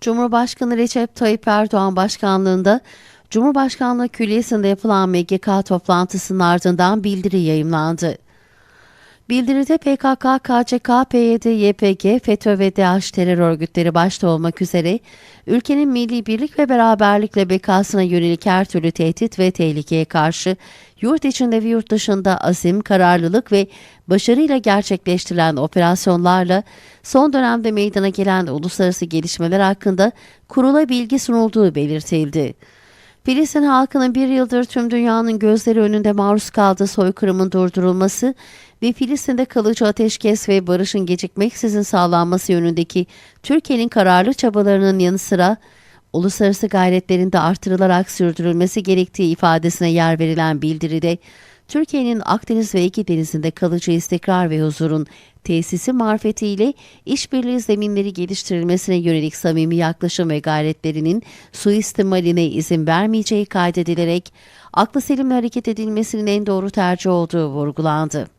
Cumhurbaşkanı Recep Tayyip Erdoğan başkanlığında Cumhurbaşkanlığı Külliyesi'nde yapılan MGK toplantısının ardından bildiri yayımlandı. Bildiride PKK, KCK, PYD, YPG, FETÖ ve DAEŞ terör örgütleri başta olmak üzere ülkenin milli birlik ve beraberlikle bekasına yönelik her türlü tehdit ve tehlikeye karşı yurt içinde ve yurt dışında azim, kararlılık ve başarıyla gerçekleştirilen operasyonlarla son dönemde meydana gelen uluslararası gelişmeler hakkında kurula bilgi sunulduğu belirtildi. Filistin halkının bir yıldır tüm dünyanın gözleri önünde maruz kaldığı soykırımın durdurulması ve Filistin'de kalıcı ateşkes ve barışın gecikmeksizin sağlanması yönündeki Türkiye'nin kararlı çabalarının yanı sıra uluslararası gayretlerin de artırılarak sürdürülmesi gerektiği ifadesine yer verilen bildiride Türkiye'nin Akdeniz ve Ege Denizi'nde kalıcı istikrar ve huzurun tesisi marifetiyle işbirliği zeminleri geliştirilmesine yönelik samimi yaklaşım ve gayretlerinin suistimaline izin vermeyeceği kaydedilerek aklı selimle hareket edilmesinin en doğru tercih olduğu vurgulandı.